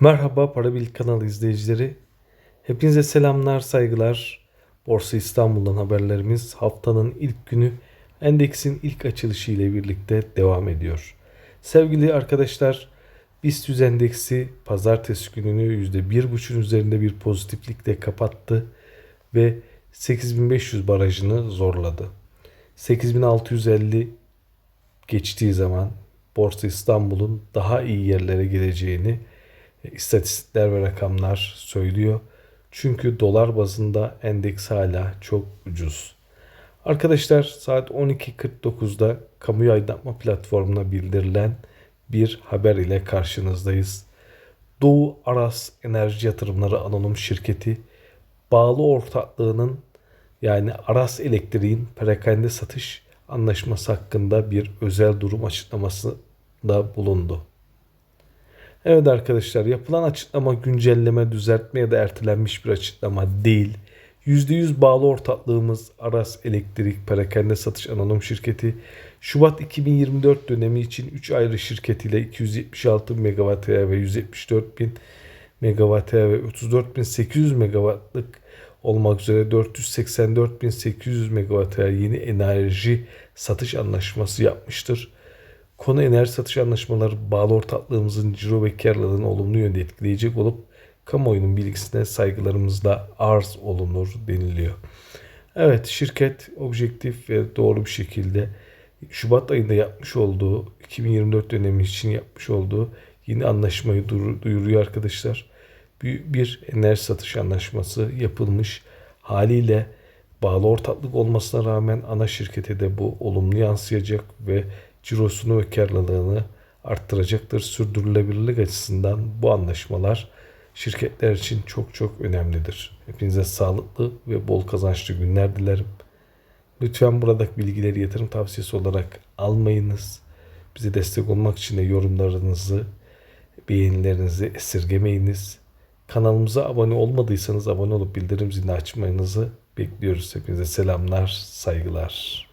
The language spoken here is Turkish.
Merhaba Para Bil kanalı izleyicileri. Hepinize selamlar, saygılar. Borsa İstanbul'dan haberlerimiz haftanın ilk günü endeksin ilk açılışı ile birlikte devam ediyor. Sevgili arkadaşlar, BIST endeksi pazartesi gününü %1,5'ün üzerinde bir pozitiflikle kapattı ve 8500 barajını zorladı. 8650 geçtiği zaman Borsa İstanbul'un daha iyi yerlere geleceğini istatistikler ve rakamlar söylüyor. Çünkü dolar bazında endeks hala çok ucuz. Arkadaşlar saat 12.49'da kamuya aydınlatma platformuna bildirilen bir haber ile karşınızdayız. Doğu Aras Enerji Yatırımları Anonim Şirketi bağlı ortaklığının yani Aras Elektriğin perakende satış anlaşması hakkında bir özel durum açıklamasında bulundu. Evet arkadaşlar yapılan açıklama güncelleme, düzeltme ya da ertelenmiş bir açıklama değil. %100 bağlı ortaklığımız Aras Elektrik Perakende Satış Anonim Şirketi Şubat 2024 dönemi için 3 ayrı şirket ile 276 MWh ve 174 bin MWh ve 34.800 MW'lık olmak üzere 484.800 MWh yeni enerji satış anlaşması yapmıştır. Konu enerji satış anlaşmaları bağlı ortaklığımızın ciro ve karlılığını olumlu yönde etkileyecek olup kamuoyunun bilgisine saygılarımızla arz olunur deniliyor. Evet şirket objektif ve doğru bir şekilde Şubat ayında yapmış olduğu 2024 dönemi için yapmış olduğu yeni anlaşmayı duyuruyor arkadaşlar. Bir, bir enerji satış anlaşması yapılmış haliyle bağlı ortaklık olmasına rağmen ana şirkete de bu olumlu yansıyacak ve cirosunu ve karlılığını arttıracaktır. Sürdürülebilirlik açısından bu anlaşmalar şirketler için çok çok önemlidir. Hepinize sağlıklı ve bol kazançlı günler dilerim. Lütfen buradaki bilgileri yatırım tavsiyesi olarak almayınız. Bize destek olmak için de yorumlarınızı, beğenilerinizi esirgemeyiniz. Kanalımıza abone olmadıysanız abone olup bildirim zilini açmanızı bekliyoruz. Hepinize selamlar, saygılar.